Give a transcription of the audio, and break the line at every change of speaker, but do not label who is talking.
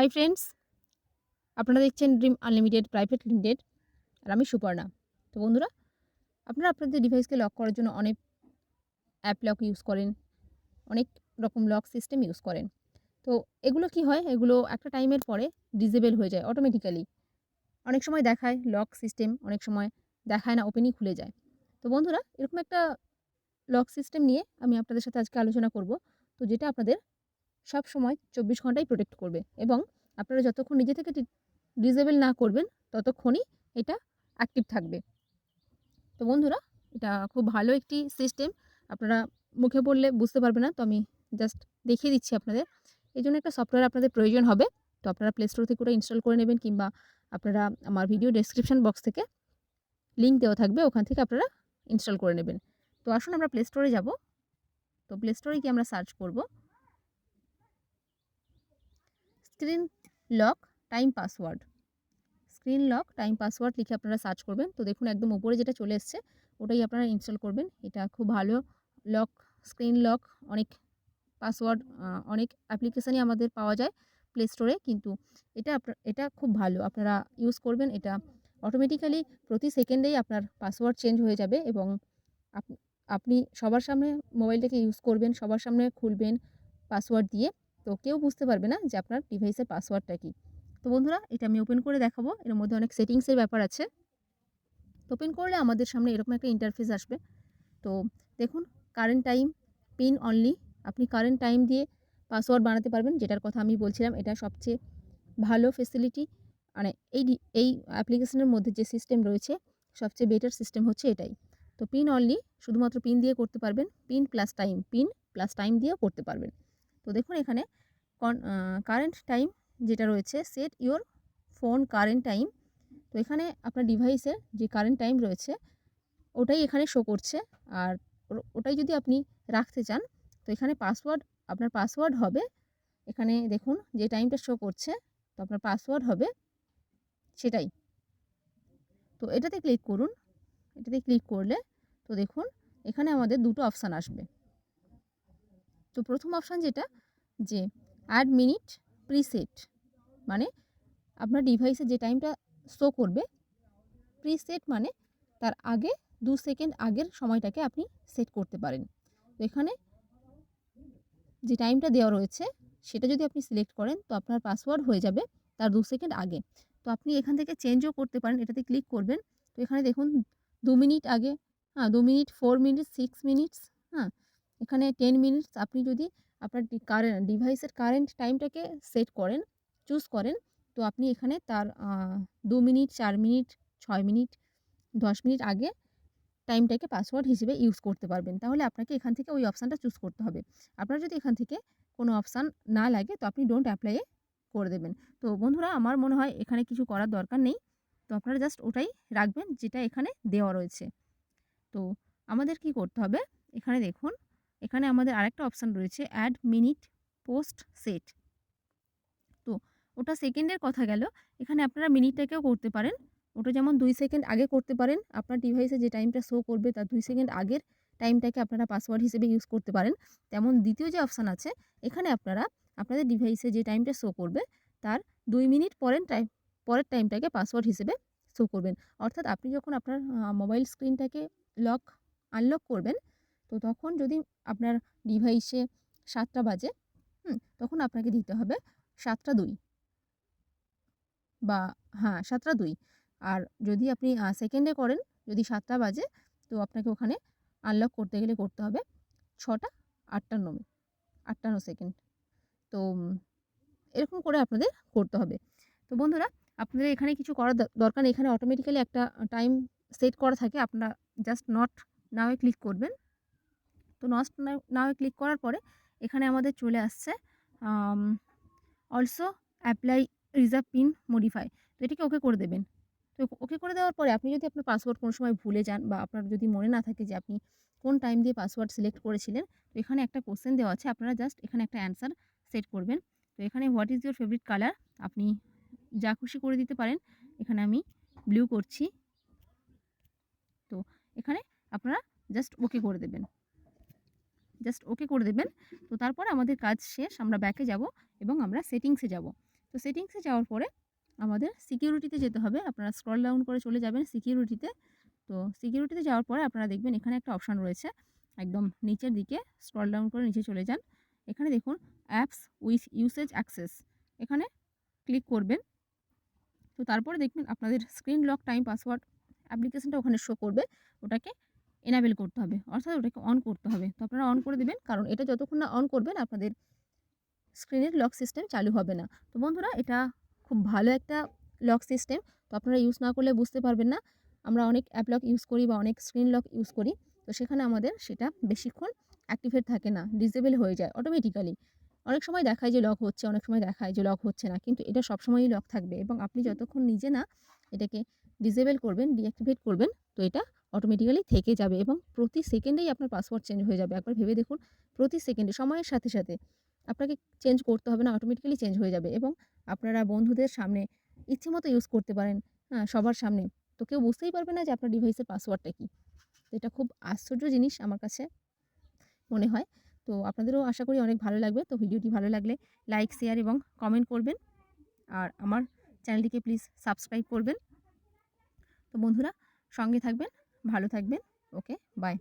High friends আপনারা দেখছেন dream unlimited private limited আর আমি সুপর্ণা। তো বন্ধুরা, আপনারা আপনাদের ডিভাইসকে লক করার জন্য অনেক অ্যাপ লক ইউজ করেন, অনেক রকম লক সিস্টেম ইউজ করেন। তো এগুলো কি হয়? এগুলো একটা টাইমের পরে ডিজেবল হয়ে যায় অটোমেটিক্যালি অনেক সময় দেখায় লক সিস্টেম অনেক সময় দেখায় না ওপেনই খুলে যায়। তো বন্ধুরা, এরকম একটা লক সিস্টেম নিয়ে আমি আপনাদের সাথে আজকে আলোচনা করব। তো যেটা আপনাদের সব সময় চব্বিশ ঘন্টাই প্রোটেক্ট করবে এবং আপনারা যতক্ষণ নিজে থেকে ডিজেবল না করবেন ততক্ষণই এটা অ্যাক্টিভ থাকবে। তো বন্ধুরা, এটা খুব ভালো একটি সিস্টেম আপনারা মুখে পড়লে বুঝতে পারবে না, তো আমি জাস্ট দেখিয়ে দিচ্ছি আপনাদের। এই জন্য একটা সফটওয়্যার আপনাদের প্রয়োজন হবে। তো আপনারা প্লে স্টোর থেকে ওটা ইনস্টল করে নেবেন কিংবা আপনারা আমার ভিডিও ডেসক্রিপশন বক্স থেকে লিঙ্ক দেওয়া থাকবে, ওখান থেকে আপনারা ইনস্টল করে নেবেন। তো আসুন আমরা প্লে স্টোরে যাব। তো প্লে স্টোরে গিয়ে আমরা সার্চ করব। Screen lock, time password. Screen lock, time password লিখে আপনারা সার্চ করবেন। তো দেখুন একদম উপরে যেটা চলে এসছে, ওটাই আপনারা ইনস্টল করবেন। এটা খুব ভালো লক, স্ক্রিন লক, অনেক পাসওয়ার্ড অনেক অ্যাপ্লিকেশানই আমাদের পাওয়া যায় প্লে স্টোরে কিন্তু এটা এটা খুব ভালো, আপনারা ইউজ করবেন। এটা অটোমেটিক্যালি প্রতি সেকেন্ডেই আপনার পাসওয়ার্ড চেঞ্জ হয়ে যাবে এবং আপনি সবার সামনে মোবাইলটাকে ইউজ করবেন, সবার সামনে খুলবেন পাসওয়ার্ড দিয়ে। তো কেউ বুঝতে পারবে না যে আপনার ডিভাইসের পাসওয়ার্ডটা কী। তো বন্ধুরা, এটা আমি ওপেন করে দেখাবো। এর মধ্যে অনেক সেটিংসের ব্যাপার আছে। তো ওপেন করলে আমাদের সামনে এরকম একটা ইন্টারফেস আসবে। তো দেখুন কারেন্ট টাইম পিন অনলি আপনি কারেন্ট টাইম দিয়ে পাসওয়ার্ড বানাতে পারবেন, যেটার কথা আমি বলছিলাম, এটা সবচেয়ে ভালো ফেসিলিটি মানে এই এই অ্যাপ্লিকেশনের মধ্যে যে সিস্টেম রয়েছে, সবচেয়ে বেটার সিস্টেম হচ্ছে এটাই। তো পিন অনলি শুধুমাত্র পিন দিয়ে করতে পারবেন। Pin plus time pin plus time দিয়েও করতে পারবেন। দেখুন এখানে কারেন্ট টাইম যেটা রয়েছে set your phone current time তো এখানে আপনার ডিভাইসের যে কারেন্ট টাইম রয়েছে, ওটাই এখানে শো করছে। আর ওটাই যদি আপনি রাখতে চান, তো এখানে পাসওয়ার্ড আপনার পাসওয়ার্ড হবে। এখানে দেখুন যে টাইমটা শো করছে, তো আপনার পাসওয়ার্ড হবে সেটাই। তো এটাতে ক্লিক করুন। এটাতে ক্লিক করলে, তো দেখুন এখানে আমাদের দুটো অপশান আসবে। তো প্রথম অপশান যেটা যে অ্যাড মিনিট প্রিসেট মানে আপনার ডিভাইসে যে টাইমটা শো করবে প্রিসেট মানে তার আগে দু সেকেন্ড আগের সময়টাকে আপনি সেট করতে পারেন। তো এখানে যে টাইমটা দেওয়া রয়েছে, সেটা যদি আপনি সিলেক্ট করেন, তো আপনার পাসওয়ার্ড হয়ে যাবে তার দু সেকেন্ড আগে। তো আপনি এখান থেকে চেঞ্জও করতে পারেন, এটাতে ক্লিক করবেন। তো এখানে দেখুন, দু মিনিট আগে হ্যাঁ দু minute four minute six minutes হ্যাঁ এখানে টেন মিনিটস আপনি যদি আপনার কারেন্ট ডিভাইসের কারেন্ট টাইমটাকে সেট করেন, চুজ করেন। তো আপনি এখানে তার দু মিনিট, চার মিনিট, ছয় মিনিট, দশ মিনিট আগে টাইমটাকে পাসওয়ার্ড হিসেবে ইউজ করতে পারবেন। তাহলে আপনাকে এখান থেকে ওই অপশানটা চুজ করতে হবে। আপনার যদি এখান থেকে কোনো অপশান না লাগে, তো আপনি ডোন্ট অ্যাপ্লাইয়ে করে দেবেন। তো বন্ধুরা, আমার মনে হয় এখানে কিছু করার দরকার নেই। তো আপনারা জাস্ট ওটাই রাখবেন, যেটা এখানে দেওয়া রয়েছে। তো আমাদের কি করতে হবে? এখানে দেখুন এখানে আমাদের আরেকটা অপশান রয়েছে অ্যাড মিনিট পোস্ট সেট তো ওটা সেকেন্ডের কথা গেল, এখানে আপনারা মিনিটটাকেও করতে পারেন। ওটা যেমন দুই সেকেন্ড আগে করতে পারেন, আপনার ডিভাইসে যে টাইমটা শো করবে তার দুই সেকেন্ড আগের টাইমটাকে আপনারা পাসওয়ার্ড হিসেবে ইউজ করতে পারেন। তেমন দ্বিতীয় যে অপশান আছে, এখানে আপনারা আপনাদের ডিভাইসে যে টাইমটা শো করবে, তার দুই মিনিট পরের টাইম পরের টাইমটাকে পাসওয়ার্ড হিসেবে শো করবেন। অর্থাৎ আপনি যখন আপনার মোবাইল স্ক্রিনটাকে লক আনলক করবেন তো তখন যদি আপনার ডিভাইসে সাতটা বাজে, হুম, তখন আপনাকে দিতে হবে সাতটা দুই। বা হ্যাঁ সাতটা দুই। আর যদি আপনি সেকেন্ডে করেন, যদি সাতটা বাজে, তো আপনাকে ওখানে আনলক করতে গেলে করতে হবে ছটা, আটটা আটান্ন আটান্ন সেকেন্ড তো এরকম করে আপনাদের করতে হবে। তো বন্ধুরা, আপনাদের এখানে কিছু করার দরকার এখানে অটোমেটিক্যালি একটা টাইম সেট করা থাকে। আপনারা জাস্ট নট নাওয়ে ক্লিক করবেন। তো নস্ট নাও ক্লিক করার পরে এখানে আমাদের চলে আসছে also apply reserve pin modify তো এটাকে ওকে করে দেবেন। তো ওকে করে দেওয়ার পরে আপনি যদি আপনার পাসওয়ার্ড কোনো সময় ভুলে যান বা আপনার যদি মনে না থাকে যে আপনি কোন টাইম দিয়ে পাসওয়ার্ড সিলেক্ট করেছিলেন, তো এখানে একটা কোশ্চেন দেওয়া আছে, আপনারা জাস্ট এখানে একটা অ্যান্সার সেট করবেন। তো এখানে what is your favourite colour আপনি যা খুশি করে দিতে পারেন। এখানে আমি ব্লু করছি। তো এখানে আপনারা জাস্ট ওকে করে দেবেন। জাস্ট ওকে করে দেবেন। তো তারপর আমাদের কাজ শেষ, আমরা ব্যাকে যাব এবং আমরা সেটিংসে যাব। তো সেটিংসে যাওয়ার পরে আমাদের সিকিউরিটিতে যেতে হবে। আপনারা স্ক্রল ডাউন করে চলে যাবেন সিকিউরিটিতে তো। সিকিউরিটিতে যাওয়ার পরে আপনারা দেখবেন এখানে একটা অপশান রয়েছে। একদম নিচের দিকে স্ক্রল ডাউন করে নিচে চলে যান। এখানে দেখুন অ্যাপস উইথ ইউসেজ অ্যাক্সেস এখানে ক্লিক করবেন। তো তারপরে দেখবেন আপনাদের স্ক্রিন লক টাইম পাসওয়ার্ড অ্যাপ্লিকেশনটা ওখানে শো করবে। ওটাকে এনাবেল করতে হবে। অর্থাৎ ওটাকে অন করতে হবে। তো আপনারা অন করে দেবেন, কারণ এটা যতক্ষণ না অন করবেন, আপনাদের স্ক্রিনের লক সিস্টেম চালু হবে না। তো বন্ধুরা, এটা খুব ভালো একটা লক সিস্টেম তো আপনারা ইউজ না করলে বুঝতে পারবেন না। আমরা অনেক অ্যাপ লক ইউজ করি বা অনেক স্ক্রিন লক ইউজ করি। তো সেখানে আমাদের সেটা বেশিক্ষণ অ্যাক্টিভেট থাকে না ডিসেবল হয়ে যায় অটোমেটিক্যালি অনেক সময় দেখায় যে লক হচ্ছে, অনেক সময় দেখায় যে লক হচ্ছে না, কিন্তু এটা সবসময়ই লক থাকবে। এবং আপনি যতক্ষণ নিজে না এটাকে ডিসেবল করবেন ডিঅ্যাক্টিভেট করবেন, তো এটা অটোমেটিক্যালি থেকে যাবে এবং প্রতি সেকেন্ডেই আপনার পাসওয়ার্ড চেঞ্জ হয়ে যাবে। একবার ভেবে দেখুন, প্রতি সেকেন্ডে সময়ের সাথে সাথে আপনাকে চেঞ্জ করতে হবে না অটোমেটিক্যালি চেঞ্জ হয়ে যাবে এবং আপনারা বন্ধুদের সামনে ইচ্ছে মতো ইউজ করতে পারেন হ্যাঁ সবার সামনে। তো কেউ বুঝতেই পারবে না যে আপনার ডিভাইসের পাসওয়ার্ডটা কী। তো এটা খুব আশ্চর্য জিনিস আমার কাছে মনে হয়। তো আপনাদেরও আশা করি অনেক ভালো লাগবে। তো ভিডিওটি ভালো লাগলে লাইক শেয়ার এবং কমেন্ট করবেন। আর আমার চ্যানেলটিকে প্লিজ সাবস্ক্রাইব করবেন। তো বন্ধুরা, সঙ্গে থাকবেন। ভালো থাকবেন ওকে বাই